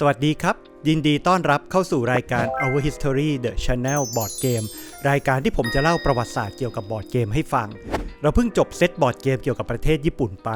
สวัสดีครับ ยินดีต้อนรับเข้าสู่รายการ Our History The Channel Board Game รายการที่ผมจะเล่าประวัติศาสตร์เกี่ยวกับบอร์ดเกมให้ฟัง เราเพิ่งจบเซตบอร์ดเกมเกี่ยวกับประเทศญี่ปุ่นไป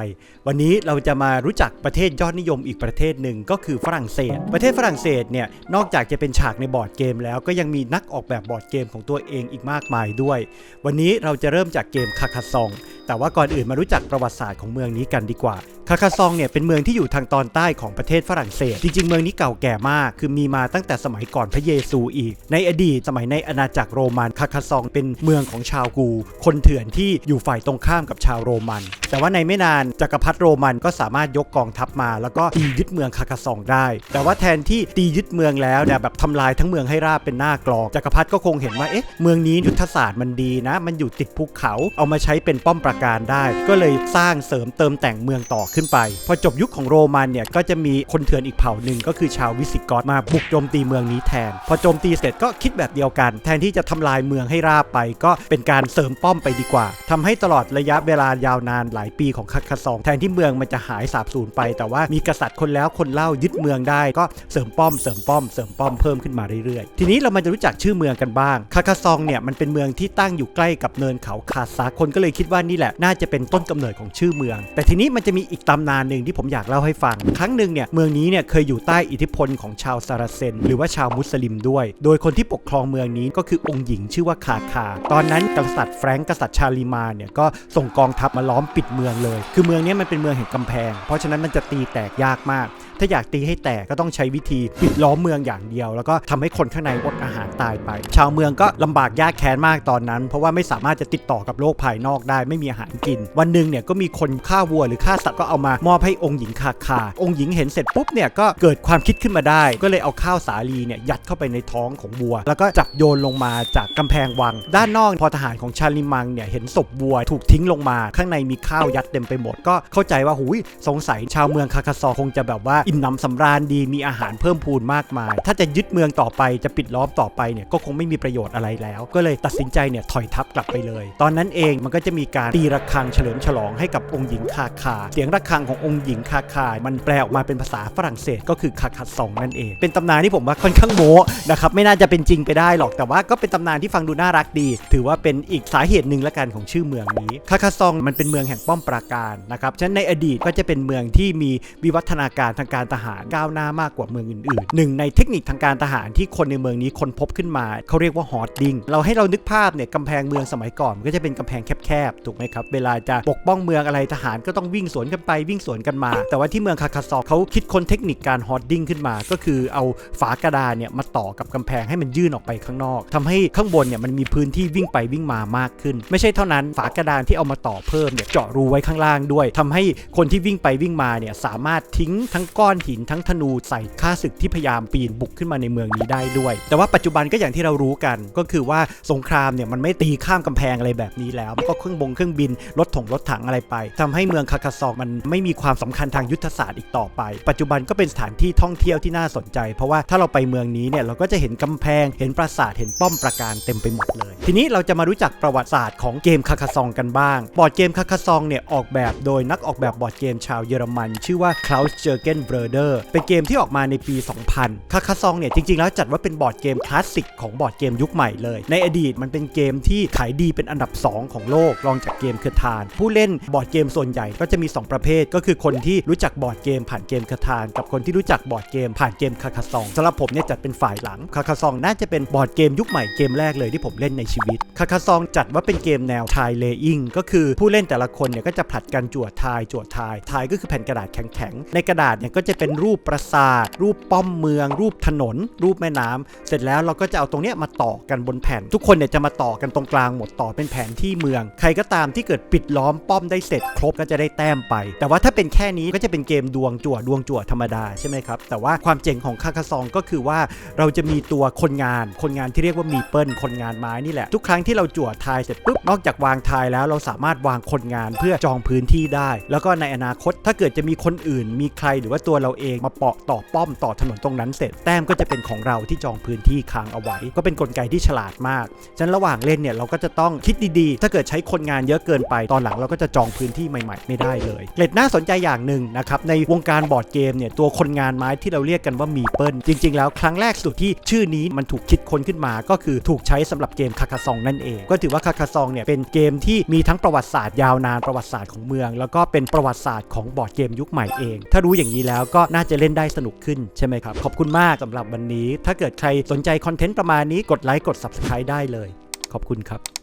วันนี้เราจะมารู้จักประเทศยอดนิยมอีกประเทศหนึ่งก็คือฝรั่งเศส ประเทศฝรั่งเศสเนี่ยนอกจากจะเป็นฉากในบอร์ดเกมแล้วก็ยังมีนักออกแบบบอร์ดเกมของตัวเองอีกมากมายด้วย วันนี้เราจะเริ่มจากเกมคาคาซอง แต่ว่าก่อนอื่นมารู้จักประวัติศาสตร์ของเมืองนี้กันดีกว่าคาคาซองเนี่ยเป็นเมืองที่อยู่ทางตอนใต้ของประเทศฝรั่งเศส จริงๆ เมืองนี้เก่าแก่มาก คือมีมาตั้งแต่สมัยก่อนพระเยซูอีก ในอดีตสมัยในอาณาจักรโรมันคาคาซองเป็นเมืองของชาวกู คนเถื่อนที่อยู่ฝ่ายตรงข้ามกับชาวโรมัน แต่ว่าในไม่นานจักรพรรดิโรมันก็สามารถยกกองทัพมา แล้วก็ตียึดเมืองคาคาซองได้ แต่ว่าแทนที่ตียึดเมืองแล้วเนี่ยแบบทำลายทั้งเมืองให้ราบเป็นหน้ากลองจักรพรรดิก็คงเห็นว่าเอ๊ะเมืองนี้ยุทธศาสตร์มันดีนะ มันอยู่ติดภูเขาเอามาใช้เป็นป้อมปราการได้ ก็เลยสร้างเสริมเติมแต่งเมืองต่อขึ้นไป พอจบยุคของโรมันเนี่ยก็จะมีคนเถื่อนอีกเผ่าหนึ่งก็คือชาววิสิกอตมาบุกโจมตีเมืองนี้แทน พอโจมตีเสร็จก็คิดแบบเดียวกัน แทนที่จะทำลายเมืองให้ราบไป ก็เป็นการเสริมป้อมไปดีกว่าทำให้ตลอดระยะเวลายาวนานหลายปีของคัดคาซอง แทนที่เมืองมันจะหายสาบสูญไป แต่ว่ามีกษัตริย์คนแล้วคนเล่ายึดเมืองได้ก็เสริมป้อมเสริมป้อมเสริมป้อมเพิ่มขึ้นมาเรื่อยๆ ทีนี้เรามาจะรู้จักชื่อเมืองกันบ้างคาคาซองเนี่ยมันเป็นเมืองที่ตั้งอยู่ใกล้กับเนินเขาคาซาคนก็เลยคิดว่านี่แหละน่าจะเป็นต้นกำเนิดของชื่อเมือง แต่ทีนี้มันจะมีอีกตำนานหนึ่งที่ผมอยากเล่าให้ฟัง ครั้งหนึ่งเนี่ยเมืองนี้เนี่ยเคยอยู่ใต้อิทธิพลของชาวซาราเซน หรือว่าชาวมุสลิมด้วย โดยคนที่ปกครองเมืองนี้ก็คือองค์หญิงชื่อว่าคาคา ตอนนั้นกษัตริย์แฟรงก์กษัตริย์ชาลีมาเนี่ยก็ส่งกองทัพมาล้อมปิดเมืองเลย คือเมืองนี้มันเป็นเมืองแห่งกำแพง เพราะฉะนั้นมันจะตีแตกยากมาก ถ้าอยากตีให้แตกก็ต้องใช้วิธีปิดล้อมเมืองอย่างเดียว แล้วก็ทำให้คนข้างในอดอาหารตายไป ชาวเมืองก็ลำบากยากแค้นมากตอนนั้น เพราะว่าไม่สามารถจะติดต่อกับโลกภายนอกได้ไม่มีอาหารกิน วันหนึ่งเนี่ยก็มีคนฆ่าวัวหรือฆ่าสัตว์ก็เอามามอบให้องค์หญิงคาคาองค์หญิงเห็นเสร็จปุ๊บเนี่ยก็เกิดความคิดขึ้นมาได้ ก็เลยเอาข้าวสาลีเนี่ยยัดเข้าไปในท้องของวัว แล้วก็จับโยนลงมาจากกำแพงวัง ด้านนอกพอทหารของชาลิมังเนี่ยเห็นศพวัวถูกทิ้งลงมา ข้างในมีข้าวยัดเต็มไปหมด ก็เข้าใจว่าหุยสงสัยชาวเมืองคาคาซอคงจะแบบว่าอิ่มหนำสำราญดีมีอาหารเพิ่มพูนมากมาย ถ้าจะยึดเมืองต่อไปจะปิดล้อมต่อไปเนี่ยก็คงไม่มีประโยชน์อะไรแล้ว ก็เลยตัดสินใจเนี่ยถอยทัพกลับไปเลย ตอนนั้นเองมันก็จะมีการตีระฆังเฉลิมฉลองให้กับองค์หญิงคาคา เสียงระฆังขององค์หญิงคาคา มันแปลออกมาเป็นภาษาฝรั่งเศสก็คือคาคาซองนั่นเอง เป็นตำนานที่ผมว่าค่อนข้างโม้นะครับไม่น่าจะเป็นจริงไปได้หรอกแต่ว่าก็เป็นตำนานที่ฟังดูน่ารักดี ถือว่าเป็นอีกสาเหตุหนึ่งละกันของชื่อเมืองนี้ คาคาซองมันเป็นเมืองแห่งป้อมปราการนะครับฉะนั้นในอดีตก็จะเป็นเมืองที่มีวิวัฒนาการทางการทหารก้าวหน้ามากกว่าเมืองอื่นๆ หนึ่งในเทคนิคทางการทหารที่คนในเมืองนี้ค้นพบขึ้นมาเขาเรียกว่าฮอร์ดดิงเราให้เรานึกภาพเนี่ยกำแพงเมืองสมัยก่อนก็จะเป็นกำแพงแคบๆถูกไหมครับเวลาจะปกป้องเมืองอะไรทหารก็ต้องวิ่งสวนกันไปวิ่งสวนกันมา แต่ว่าที่เมืองคาคาซอกเขาคิดค้นเทคนิคการฮอร์ดดิงขึ้นมา ก็คือเอาฝากระดานเนี่ยมาต่อกับกำแพงให้มันยื่นออกไปข้างนอกทำให้ข้างบนเนี่ยมันมีพื้นที่วิ่งไปวิ่งมามากขึ้น ไม่ใช่เท่านั้นฝากระดานที่เอามาต่อเพิ่มเนี่ยเจาะรูไว้ข้างล่างด้วยทำให้คนที่วิ่งไปวิ่งมาเนี่ยสามารถทิ้งทั้งก้อนหินทั้งธนูใส่ข้าศึกที่พยายามปีนบุกขึ้นมาในเมืองนี้ได้ด้วย แต่ว่าปัจจุบันก็อย่างที่เรารู้กัน ก็คือว่าสงครามเนี่ยมันไม่ตีข้ามกำแพงอะไรแบบนี้แล้วมันก็เครื่องบงเครื่องบินรถถงรถถังอะไรไปทำให้เมืองคาคาซอกมันไม่มีความสำคัญทางยุทธศาสตร์อีกต่อไป ปัจจุบันก็เป็นสถานที่ท่องเที่ยวที่น่าสนใจ เพราะว่าถ้าเราไปเมืองนี้เนี่ยเราก็จะเห็นกำแพง เห็นปราสาทเห็นป้อมปราการเต็มไปหมดเลย ทีนี้เราจะมารู้จักประวัติศาสตร์ของเกมคาคาซองกันบ้าง บอร์ดเกมคาคาซองเนี่ยออกแบบโดยนักออกแบบบอร์ดเกมชาวเยอรมัน ชื่อว่า Klaus Jürgen Bröder เป็นเกมที่ออกมาในปี 2000 คาคาซองเนี่ยจริงๆ แล้วจัดว่าเป็นบอร์ดเกมคลาสสิกของบอร์ดเกมยุคใหม่เลย ในอดีตมันเป็นเกมที่ขายดีเป็นอันดับ 2 ของโลกรองจากเกมเคอร์ทาน ผู้เล่นบอร์ดเกมส่วนใหญ่ก็จะมี 2 ประเภท ก็คือคนที่รู้จักบอร์ดเกมผ่านเกมเคอร์ทาน กับคนที่รู้จักบอร์ดเกมผ่านเกมคาคาซองสำหรับผมเนี่ยจัดเป็นฝ่ายหลังคาคาซองน่าจะเป็นบอร์ดเกมยุคใหม่เกมแรกเลยที่ผมเล่นในชีวิตคาคาซองจัดว่าเป็นเกมแนวทายเลอิงก็คือผู้เล่นแต่ละคนเนี่ยก็จะผลัดกันจั่วทายจั่วทายทายก็คือแผ่นกระดาษแข็งๆในกระดาษเนี่ยก็จะเป็นรูปปราสาท รูปป้อมเมือง รูปถนน รูปแม่น้ำเสร็จแล้วเราก็จะเอาตรงเนี้ยมาต่อกันบนแผ่น ทุกคนเนี่ยจะมาต่อกันตรงกลางหมดต่อเป็นแผนที่เมือง ใครก็ตามที่เกิดปิดล้อมป้อมได้เสร็จครบก็จะได้แต้มไป แต่ว่าถ้าเป็นแค่นี้ก็จะเป็นเกมดวงจั่วดวงจั่วธรรมดาใช่ไหมครับแต่ว่าความเจ๋งของคาคาซองก็คือว่าเราจะมีตัวคนงาน คนงานที่เรียกว่ามีเปิลคนงานไม้นี่แหละทุกครั้งที่เราจั่วทายเสร็จปุ๊บนอกจากวางทายแล้วเราสามารถวางคนงานเพื่อจองพื้นที่ได้ แล้วก็ในอนาคตถ้าเกิดจะมีคนอื่น มีใครหรือว่าตัวเราเองมาเปาะต่อป้อมต่อถนนตรงนั้นเสร็จ แต้มก็จะเป็นของเราที่จองพื้นที่ค้างเอาไว้ ก็เป็นกลไกที่ฉลาดมาก ฉะนั้นระหว่างเล่นเนี่ยเราก็จะต้องคิดดีๆ ถ้าเกิดใช้คนงานเยอะเกินไปตอนหลังเราก็จะจองพื้นที่ใหม่ๆ ไม่ได้เลยเกร็ดน่าสนใจอย่างหนึ่งนะครับในวงการบอร์ดเกมเนี่ยตัวคนงานไม้ที่เราเรียกกันว่ามีเปิลจริง ๆ แล้วครั้งแรกสุดที่ชื่อนี้มันถูกคิดค้นขึ้นมาก็คือถูกใช้สำหรับเกมคาคาซองนั่นเอง ก็ถือว่าคาคาซองเนี่ยเป็นเกมที่มีทั้งประวัติศาสตร์ยาวนานประวัติศาสตร์ของเมือง แล้วก็เป็นประวัติศาสตร์ของบอร์ดเกมยุคใหม่เอง ถ้ารู้อย่างนี้แล้วก็น่าจะเล่นได้สนุกขึ้นใช่ไหมครับ ขอบคุณมากสำหรับวันนี้ ถ้าเกิดใครสนใจคอนเทนต์ประมาณนี้กดไลค์กด subscribe ได้เลย ขอบคุณครับ